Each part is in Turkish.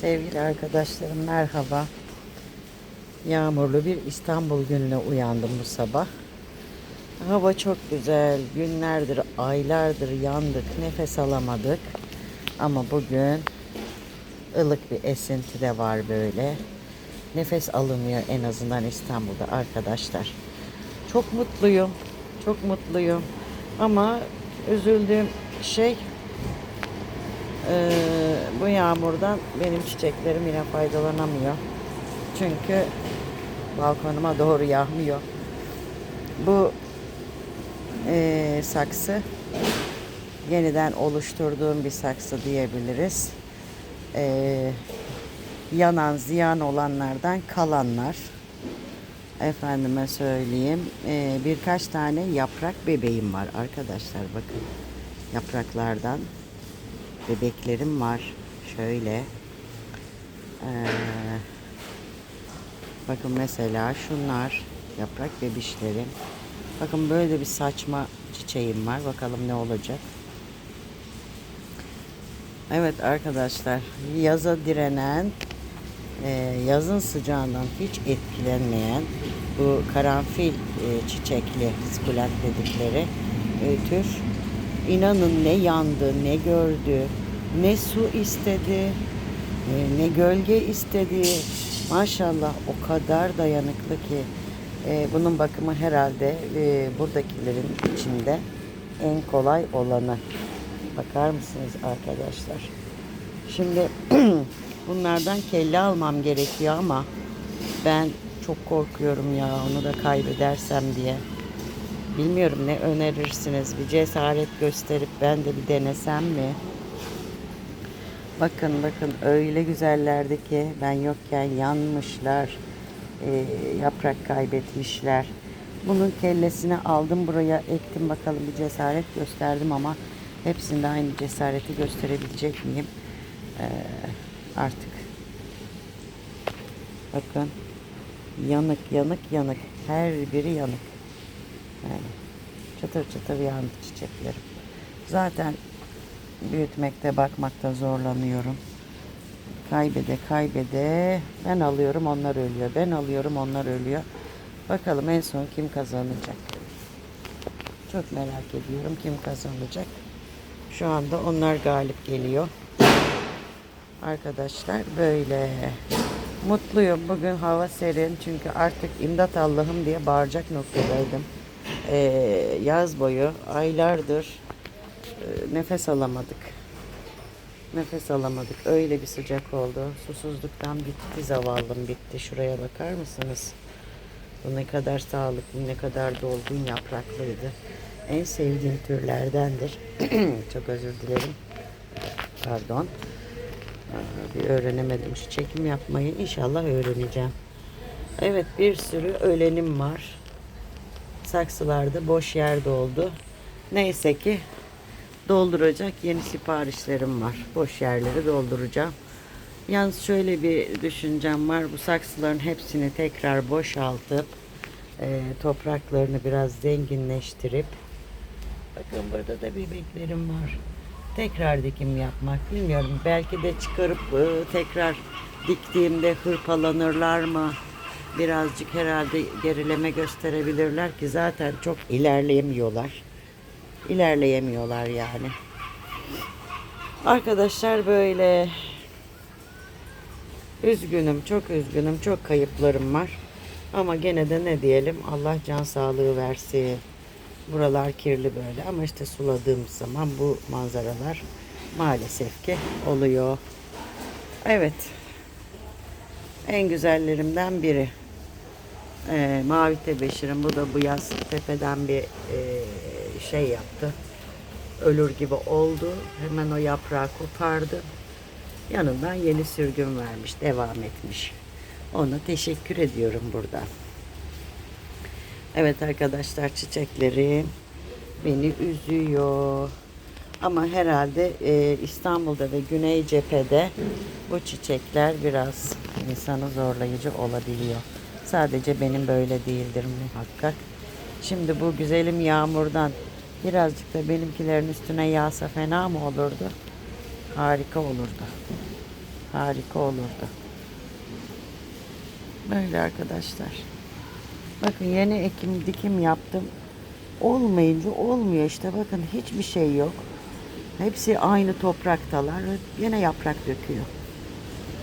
Sevgili arkadaşlarım merhaba. Yağmurlu bir İstanbul gününe uyandım bu sabah. Hava çok güzel. Günlerdir, aylardır yandık, nefes alamadık. Ama bugün ılık bir esinti de var böyle. Nefes alınıyor en azından İstanbul'da arkadaşlar. Çok mutluyum. Çok mutluyum. Ama üzüldüğüm şey ee, bu yağmurdan benim çiçeklerim yine faydalanamıyor. Çünkü balkonuma doğru yağmıyor. Bu ee, saksı yeniden oluşturduğum bir saksı diyebiliriz. Ee, yanan, ziyan olanlardan kalanlar. Efendime söyleyeyim. ee, birkaç tane yaprak bebeğim var arkadaşlar bakın. Yapraklardan bebeklerim var. Şöyle. Ee, bakın mesela şunlar yaprak bebişlerim. Bakın böyle bir saçma çiçeğim var. Bakalım ne olacak. Evet arkadaşlar yaza direnen e, yazın sıcağından hiç etkilenmeyen bu karanfil e, çiçekli skulent dedikleri e, tür İnanın ne yandı, ne gördü, ne su istedi, e, ne gölge istedi. Maşallah o kadar dayanıklı ki e, bunun bakımı herhalde e, buradakilerin içinde en kolay olanı. Bakar mısınız arkadaşlar? Şimdi bunlardan kelle almam gerekiyor ama ben çok korkuyorum ya onu da kaybedersem diye. Bilmiyorum ne önerirsiniz. Bir cesaret gösterip ben de bir denesem mi? Bakın bakın öyle güzellerdi ki ben yokken yanmışlar. e, yaprak kaybetmişler. Bunun kellesini aldım buraya ektim bakalım bir cesaret gösterdim ama hepsinde aynı cesareti gösterebilecek miyim? Ee, artık. Bakın yanık yanık yanık her biri yanık. Yani çıtır çıtır yandı çiçeklerim. Zaten büyütmekte bakmakta zorlanıyorum. Kaybede kaybede ben alıyorum onlar ölüyor. Ben alıyorum onlar ölüyor. Bakalım en son kim kazanacak. Çok merak ediyorum kim kazanacak. Şu anda onlar galip geliyor. Arkadaşlar böyle. Mutluyum. Bugün hava serin çünkü artık imdat Allah'ım diye bağıracak noktadaydım. Ee, yaz boyu aylardır e, nefes alamadık. Nefes alamadık. Öyle bir sıcak oldu. Susuzluktan bitti zavallım bitti. Şuraya bakar mısınız? Bu ne kadar sağlıklı, ne kadar dolgun yapraklıydı. En sevdiğim türlerdendir. Çok özür dilerim. Pardon. Bir öğrenemedim şu çekim yapmayı. İnşallah öğreneceğim. Evet bir sürü ölenim var. Saksılarda boş yer doldu. Neyse ki dolduracak yeni siparişlerim var. Boş yerleri dolduracağım. Yalnız şöyle bir düşüncem var. Bu saksıların hepsini tekrar boşaltıp e, topraklarını biraz zenginleştirip bakın burada da bebeklerim var. Tekrar dikim yapmak bilmiyorum. Belki de çıkarıp e, tekrar diktiğimde hırpalanırlar mı? Birazcık herhalde gerileme gösterebilirler ki zaten çok ilerleyemiyorlar. İlerleyemiyorlar yani. Arkadaşlar böyle üzgünüm, çok üzgünüm, çok kayıplarım var. Ama gene de ne diyelim Allah can sağlığı versin. Buralar kirli böyle ama işte suladığımız zaman bu manzaralar maalesef ki oluyor. Evet. En güzellerimden biri. Ee, Mavi Tebeşir'in bu da bu yaz tepeden bir e, şey yaptı. Ölür gibi oldu. Hemen o yaprağı kopardı. Yanından yeni sürgün vermiş, devam etmiş. Ona teşekkür ediyorum burada. Evet arkadaşlar çiçekleri beni üzüyor. Ama herhalde e, İstanbul'da ve Güney cephede bu çiçekler biraz insanı zorlayıcı olabiliyor. Sadece benim böyle değildir muhakkak. Şimdi bu güzelim yağmurdan birazcık da benimkilerin üstüne yağsa fena mı olurdu? Harika olurdu. Harika olurdu. Böyle arkadaşlar. Bakın yeni ekim dikim yaptım. Olmayınca olmuyor işte. Bakın hiçbir şey yok. Hepsi aynı topraktalar. Yine yaprak döküyor.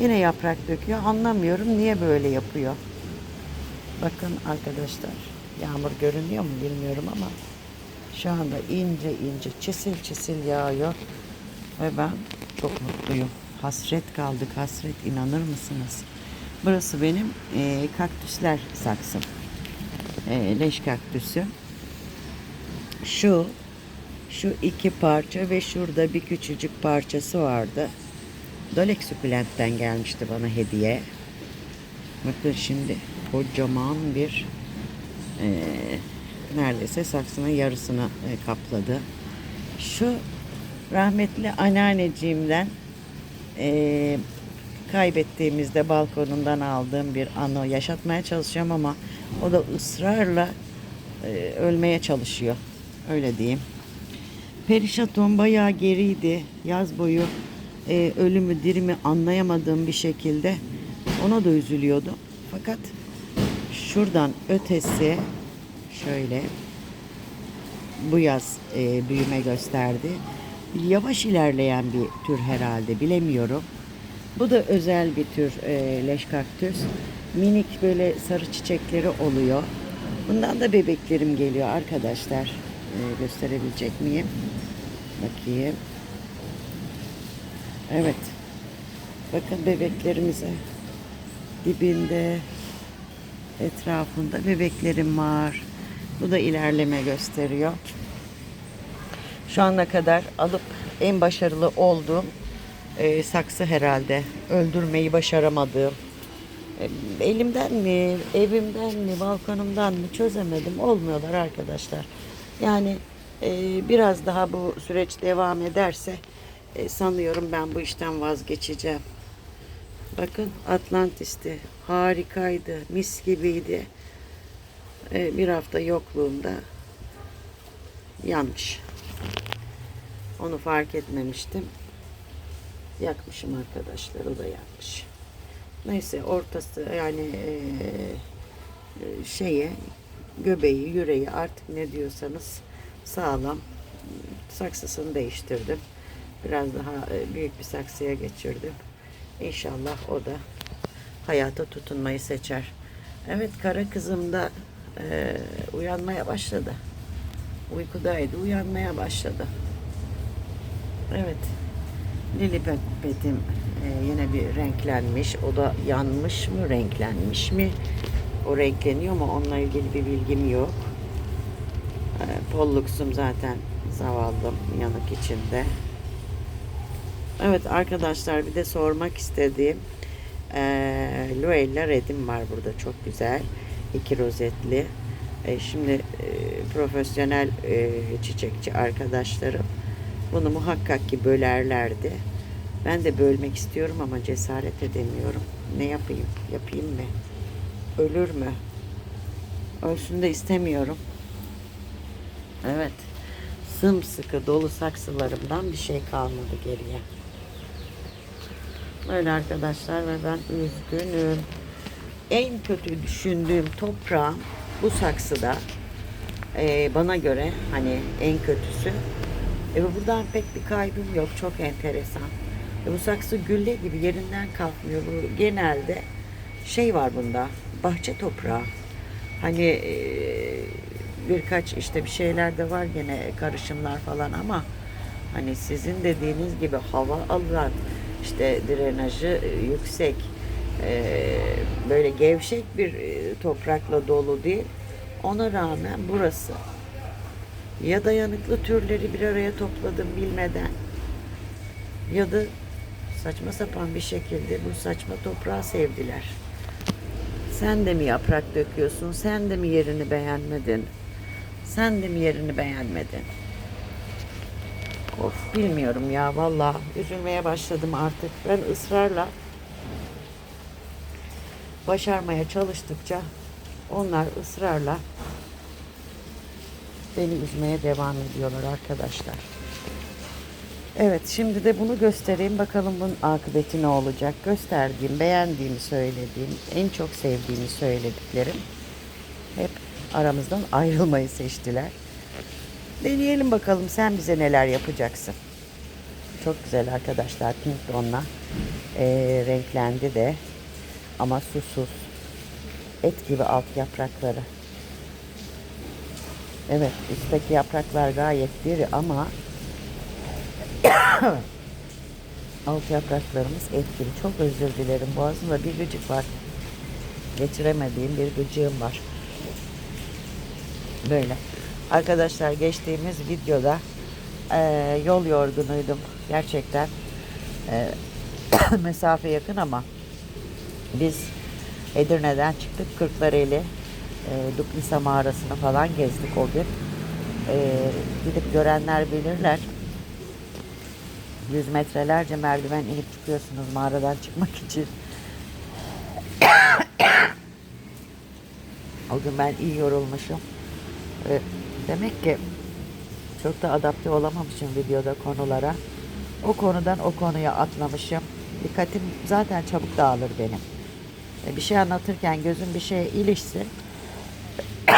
Yine yaprak döküyor. Anlamıyorum niye böyle yapıyor. Bakın arkadaşlar. Yağmur görünüyor mu bilmiyorum ama şu anda ince ince çisil çisil yağıyor. Ve ben çok mutluyum. Hasret kaldık hasret inanır mısınız? Burası benim e, kaktüsler saksım. E, leş kaktüsü. Şu şu iki parça ve şurada bir küçücük parçası vardı. Dolek Sukulent'ten gelmişti bana hediye. Bakın şimdi kocaman bir e, neredeyse saksının yarısını e, kapladı. Şu rahmetli anneanneciğimden e, kaybettiğimizde balkonundan aldığım bir anı yaşatmaya çalışıyorum ama o da ısrarla e, ölmeye çalışıyor. Öyle diyeyim. Perişaton bayağı geriydi. Yaz boyu e, ölümü dirimi anlayamadığım bir şekilde ona da üzülüyordum. Fakat şuradan ötesi şöyle bu yaz e, büyüme gösterdi. Yavaş ilerleyen bir tür herhalde bilemiyorum. Bu da özel bir tür e, leş kaktüs. Minik böyle sarı çiçekleri oluyor. Bundan da bebeklerim geliyor arkadaşlar. E, gösterebilecek miyim? Bakayım. Evet. Bakın bebeklerimize. Dibinde, etrafında bebeklerim var. Bu da ilerleme gösteriyor. Şu ana kadar alıp en başarılı olduğum e, saksı herhalde. Öldürmeyi başaramadığım. E, elimden mi, evimden mi, balkonumdan mı çözemedim. Olmuyorlar arkadaşlar. Yani e, biraz daha bu süreç devam ederse e, sanıyorum ben bu işten vazgeçeceğim. Bakın Atlantis'ti. Harikaydı. Mis gibiydi. E, bir hafta yokluğunda yanmış. Onu fark etmemiştim. Yakmışım arkadaşlar. O da yanmış. Neyse ortası yani e, e, şeye göbeği, yüreği artık ne diyorsanız sağlam. Saksısını değiştirdim. Biraz daha e, büyük bir saksıya geçirdim. İnşallah o da hayata tutunmayı seçer. Evet kara kızım da e, uyanmaya başladı. Uykudaydı, uyanmaya başladı. Evet. Lili petim e, yine bir renklenmiş. O da yanmış mı, renklenmiş mi? O renkleniyor mu? Onunla ilgili bir bilgim yok. E, Pollux'um zaten zavallım yanık içinde. Evet arkadaşlar bir de sormak istediğim e, Luella Red'im var burada çok güzel. iki rozetli. E, şimdi e, profesyonel e, çiçekçi arkadaşlarım bunu muhakkak ki bölerlerdi. Ben de bölmek istiyorum ama cesaret edemiyorum. Ne yapayım? Yapayım mı? Ölür mü? Ölsün de istemiyorum. Evet. Sımsıkı dolu saksılarımdan bir şey kalmadı geriye. Öyle arkadaşlar ve ben üzgünüm. En kötü düşündüğüm toprağım bu saksıda. Ee, bana göre hani en kötüsü. E, buradan pek bir kaybım yok. Çok enteresan. E, bu saksı gülle gibi yerinden kalkmıyor. Bu genelde şey var bunda. Bahçe toprağı. Hani e, birkaç işte bir şeyler de var gene karışımlar falan ama hani sizin dediğiniz gibi hava alan işte drenajı e, yüksek e, böyle gevşek bir e, toprakla dolu değil. Ona rağmen burası ya dayanıklı türleri bir araya topladım bilmeden ya da saçma sapan bir şekilde bu saçma toprağı sevdiler. Sen de mi yaprak döküyorsun? Sen de mi yerini beğenmedin? Sen de mi yerini beğenmedin? Of bilmiyorum ya valla üzülmeye başladım artık. Ben ısrarla başarmaya çalıştıkça onlar ısrarla beni üzmeye devam ediyorlar arkadaşlar. Evet şimdi de bunu göstereyim bakalım bunun akıbeti ne olacak. Gösterdiğim, beğendiğimi söylediğim, en çok sevdiğimi söylediklerim hep aramızdan ayrılmayı seçtiler. Deneyelim bakalım sen bize neler yapacaksın. Çok güzel arkadaşlar pink tonla Ee, renklendi de ama susuz et gibi alt yaprakları. Evet üstteki yapraklar gayet diri ama alt yapraklarımız et gibi. Çok özür dilerim boğazımda bir gıcık var. Geçiremediğim bir gıcığım var. Böyle. Arkadaşlar geçtiğimiz videoda eee, yol yorgunuydum. Gerçekten eee, mesafe yakın ama biz Edirne'den çıktık Kırklareli e, Duklisa mağarasını falan gezdik o gün. E, gidip görenler bilirler. 100 metrelerce merdiven inip çıkıyorsunuz mağaradan çıkmak için. o gün ben iyi yorulmuşum. E, demek ki çok da adapte olamamışım videoda konulara. O konudan o konuya atlamışım. Dikkatim zaten çabuk dağılır benim. E, Bir şey anlatırken gözüm bir şeye ilişsin.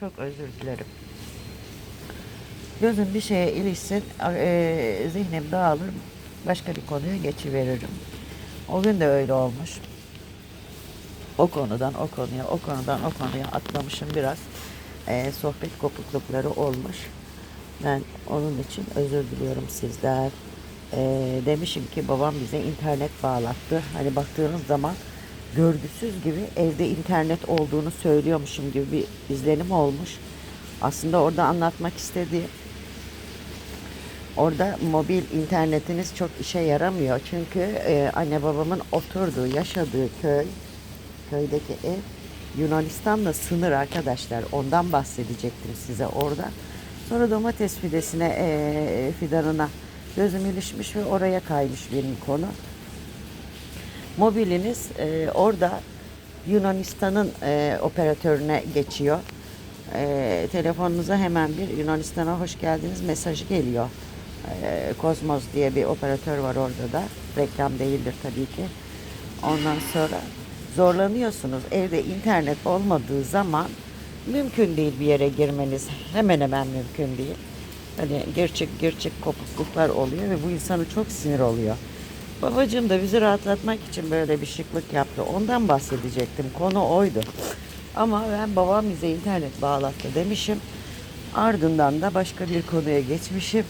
Çok özür dilerim. Gözüm bir şeye ilişsin, e, zihnim dağılır, başka bir konuya geçiveririm. O gün de öyle olmuş. O konudan o konuya, o konudan o konuya atlamışım biraz. E, sohbet kopuklukları olmuş. Ben onun için özür diliyorum sizler. E, demişim ki babam bize internet bağlattı. Hani baktığınız zaman görgüsüz gibi evde internet olduğunu söylüyormuşum gibi bir izlenim olmuş. Aslında orada anlatmak istediği Orada mobil internetiniz çok işe yaramıyor. Çünkü e, anne babamın oturduğu, yaşadığı köy, köydeki ev Yunanistan'la sınır arkadaşlar. Ondan bahsedecektim size orada. Sonra domates fidesine, e, fidanına gözüm ilişmiş ve oraya kaymış benim konu. Mobiliniz e, orada Yunanistan'ın e, operatörüne geçiyor. E, telefonunuza hemen bir Yunanistan'a hoş geldiniz mesajı geliyor. E, diye bir operatör var orada da. Reklam değildir tabii ki. Ondan sonra zorlanıyorsunuz. Evde internet olmadığı zaman mümkün değil bir yere girmeniz. Hemen hemen mümkün değil. Hani gerçek gerçek kopukluklar oluyor ve bu insanı çok sinir oluyor. Babacığım da bizi rahatlatmak için böyle bir şıklık yaptı. Ondan bahsedecektim. Konu oydu. Ama ben babam bize internet bağlattı demişim. Ardından da başka bir konuya geçmişim.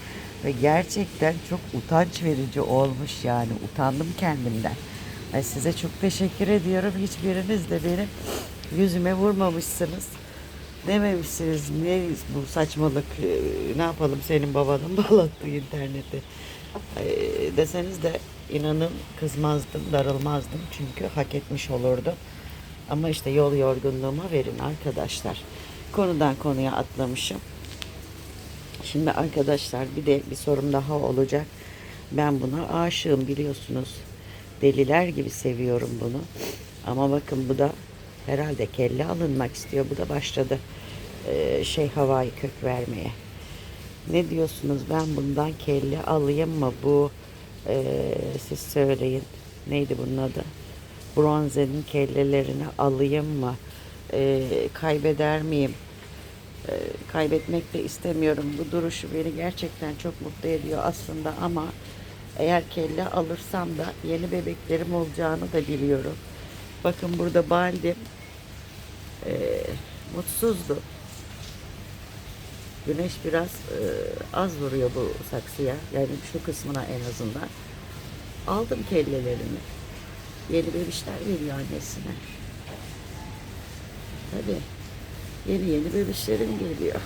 Ve gerçekten çok utanç verici olmuş yani. Utandım kendimden. Ay size çok teşekkür ediyorum. Hiçbiriniz de benim yüzüme vurmamışsınız. Dememişsiniz ne bu saçmalık e, ne yapalım senin babanın bağlattığı interneti. Deseniz de inanın kızmazdım, darılmazdım çünkü hak etmiş olurdu. Ama işte yol yorgunluğuma verin arkadaşlar. Konudan konuya atlamışım. Şimdi arkadaşlar bir de bir sorum daha olacak. Ben buna aşığım biliyorsunuz. Deliler gibi seviyorum bunu. Ama bakın bu da herhalde kelle alınmak istiyor. Bu da başladı e, şey havai kök vermeye. Ne diyorsunuz? Ben bundan kelle alayım mı? Bu e, siz söyleyin. Neydi bunun adı? Bronzenin kellelerini alayım mı? E, kaybeder miyim? E, kaybetmek de istemiyorum. Bu duruşu beni gerçekten çok mutlu ediyor aslında ama eğer kelle alırsam da yeni bebeklerim olacağını da biliyorum bakın burada baldim e, mutsuzdu Güneş biraz e, az vuruyor bu saksıya. Yani şu kısmına en azından. Aldım kellelerini. Yeni bebişler veriyor annesine. Tabii. Yeni yeni bebişlerim geliyor.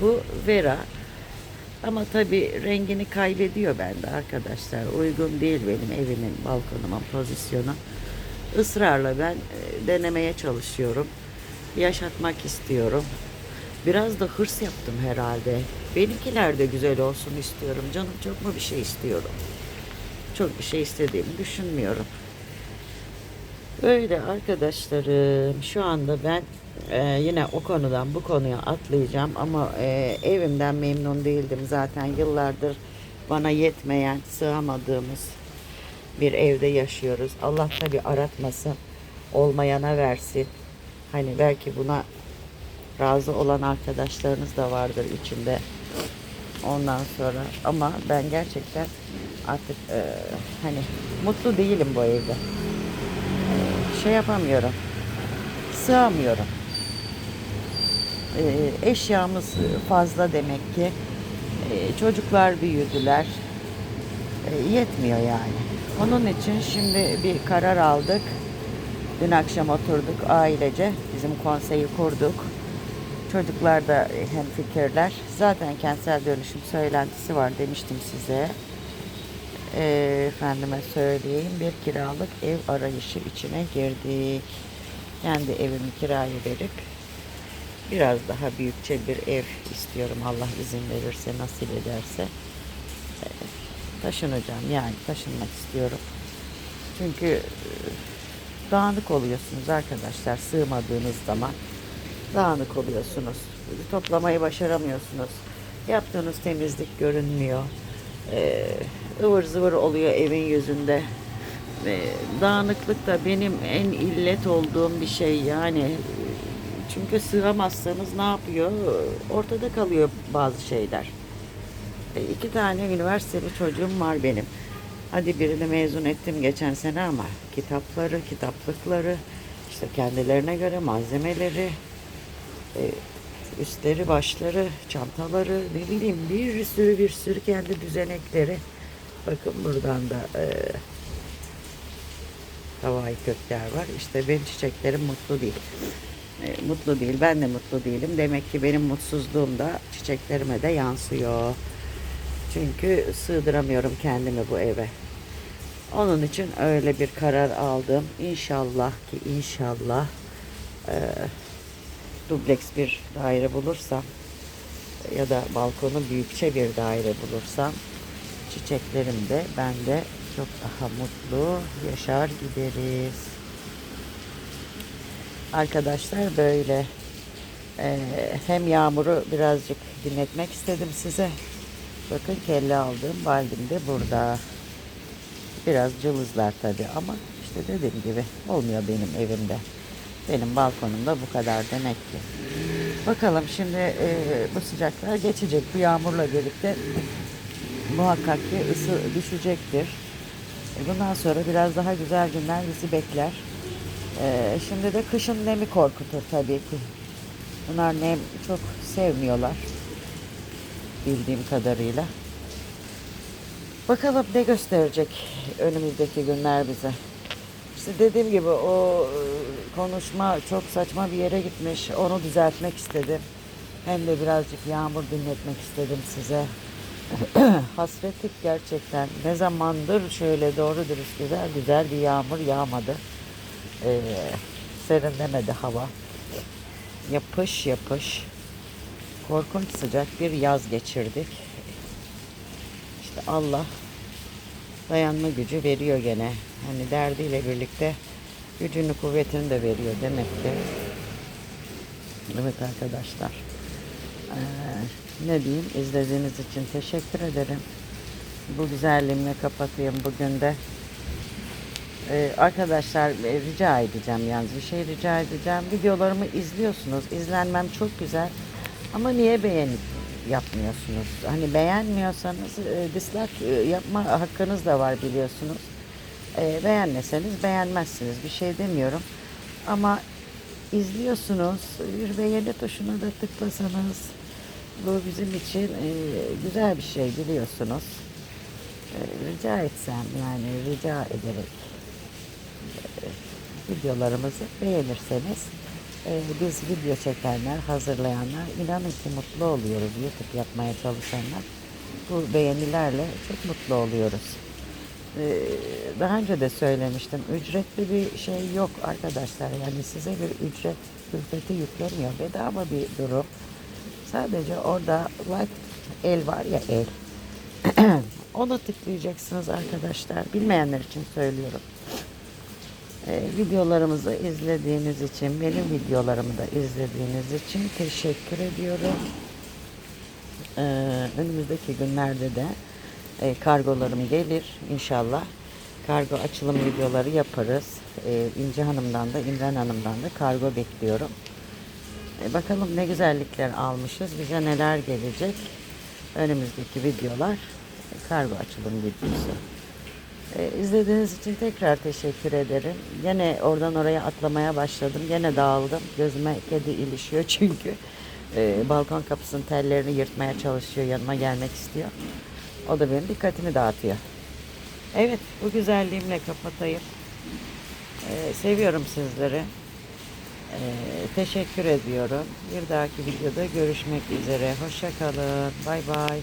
Bu Vera. Ama tabii rengini kaybediyor bende arkadaşlar. Uygun değil benim evimin, balkonumun pozisyonu. Israrla ben e, denemeye çalışıyorum. Yaşatmak istiyorum. Biraz da hırs yaptım herhalde. Benimkiler de güzel olsun istiyorum. Canım çok mu bir şey istiyorum? Çok bir şey istediğimi düşünmüyorum. Öyle arkadaşlarım. Şu anda ben e, yine o konudan bu konuya atlayacağım ama e, evimden memnun değildim zaten yıllardır bana yetmeyen, sığamadığımız bir evde yaşıyoruz. Allah tabi aratmasın, olmayana versin. Hani belki buna razı olan arkadaşlarınız da vardır içinde. Ondan sonra ama ben gerçekten artık e, hani mutlu değilim bu evde. Şey yapamıyorum. Sığamıyorum. E, eşyamız fazla demek ki. E, çocuklar büyüdüler. E, yetmiyor yani. Onun için şimdi bir karar aldık. Dün akşam oturduk ailece. Bizim konseyi kurduk. Çocuklar da hem fikirler. Zaten kentsel dönüşüm söylentisi var demiştim size. Ee, efendime söyleyeyim bir kiralık ev arayışı içine girdik. Kendi evimi kiraya verip biraz daha büyükçe bir ev istiyorum Allah izin verirse nasip ederse. Ee, taşınacağım yani taşınmak istiyorum. Çünkü e, dağınık oluyorsunuz arkadaşlar sığmadığınız zaman dağınık oluyorsunuz. Toplamayı başaramıyorsunuz. Yaptığınız temizlik görünmüyor. Ee, ıvır zıvır oluyor evin yüzünde. Dağınıklık da benim en illet olduğum bir şey yani. Çünkü sığamazsanız ne yapıyor? Ortada kalıyor bazı şeyler. E, iki tane üniversiteli çocuğum var benim. Hadi birini mezun ettim geçen sene ama kitapları, kitaplıkları, işte kendilerine göre malzemeleri, e, üstleri, başları, çantaları, ne bileyim bir sürü bir sürü kendi düzenekleri. Bakın buradan da e, havai kökler var. İşte benim çiçeklerim mutlu değil. E, mutlu değil. Ben de mutlu değilim. Demek ki benim mutsuzluğum da çiçeklerime de yansıyor. Çünkü sığdıramıyorum kendimi bu eve. Onun için öyle bir karar aldım. İnşallah ki inşallah e, dubleks bir daire bulursam ya da balkonu büyükçe bir daire bulursam çiçeklerim de ben de çok daha mutlu yaşar gideriz. Arkadaşlar böyle e, hem yağmuru birazcık dinletmek istedim size. Bakın kelle aldığım baldim de burada. Biraz cılızlar tabi ama işte dediğim gibi olmuyor benim evimde. Benim balkonumda bu kadar demek ki. Bakalım şimdi e, bu sıcaklar geçecek. Bu yağmurla birlikte muhakkak ki ısı düşecektir. E, bundan sonra biraz daha güzel günler bizi bekler. E, şimdi de kışın nemi korkutur tabii ki. Bunlar nem çok sevmiyorlar. Bildiğim kadarıyla. Bakalım ne gösterecek önümüzdeki günler bize. İşte dediğim gibi o e, konuşma çok saçma bir yere gitmiş. Onu düzeltmek istedim. Hem de birazcık yağmur dinletmek istedim size. Hasretlik gerçekten. Ne zamandır şöyle doğru dürüst güzel güzel bir yağmur yağmadı. Ee, serinlemedi hava. Yapış yapış. Korkunç sıcak bir yaz geçirdik. İşte Allah dayanma gücü veriyor gene. Hani derdiyle birlikte gücünü kuvvetini de veriyor demek ki. Evet arkadaşlar. Ee, ne diyeyim izlediğiniz için teşekkür ederim. Bu güzelliğimle kapatayım bugün de. Ee, arkadaşlar e, rica edeceğim yalnız bir şey rica edeceğim. Videolarımı izliyorsunuz. İzlenmem çok güzel. Ama niye beğenip yapmıyorsunuz? Hani beğenmiyorsanız e, dislike e, yapma hakkınız da var biliyorsunuz. E, beğenmeseniz beğenmezsiniz. Bir şey demiyorum. Ama izliyorsunuz. Bir beğeni tuşuna da tıklasanız bu bizim için e, güzel bir şey biliyorsunuz. E, rica etsem yani rica ederek e, videolarımızı beğenirseniz e, biz video çekenler, hazırlayanlar inanın ki mutlu oluyoruz. YouTube yapmaya çalışanlar bu beğenilerle çok mutlu oluyoruz. Ee, daha önce de söylemiştim. Ücretli bir şey yok arkadaşlar. Yani size bir ücret külfeti yüklemiyor. Bedava bir durum. Sadece orada like el var ya el. Ona tıklayacaksınız arkadaşlar. Bilmeyenler için söylüyorum. Ee, videolarımızı izlediğiniz için, benim videolarımı da izlediğiniz için teşekkür ediyorum. Ee, önümüzdeki günlerde de E, kargolarım gelir inşallah. Kargo açılım videoları yaparız. E, İnci Hanım'dan da İmren Hanım'dan da kargo bekliyorum. E, bakalım ne güzellikler almışız. Bize neler gelecek. Önümüzdeki videolar e, kargo açılım videosu. E, izlediğiniz için tekrar teşekkür ederim. Gene oradan oraya atlamaya başladım. Gene dağıldım. Gözüme kedi ilişiyor çünkü. E, balkon kapısının tellerini yırtmaya çalışıyor. Yanıma gelmek istiyor. O da benim dikkatimi dağıtıyor. Evet bu güzelliğimle kapatayım. E, seviyorum sizleri. E, teşekkür ediyorum. Bir dahaki videoda görüşmek üzere. Hoşça kalın. Bay bay.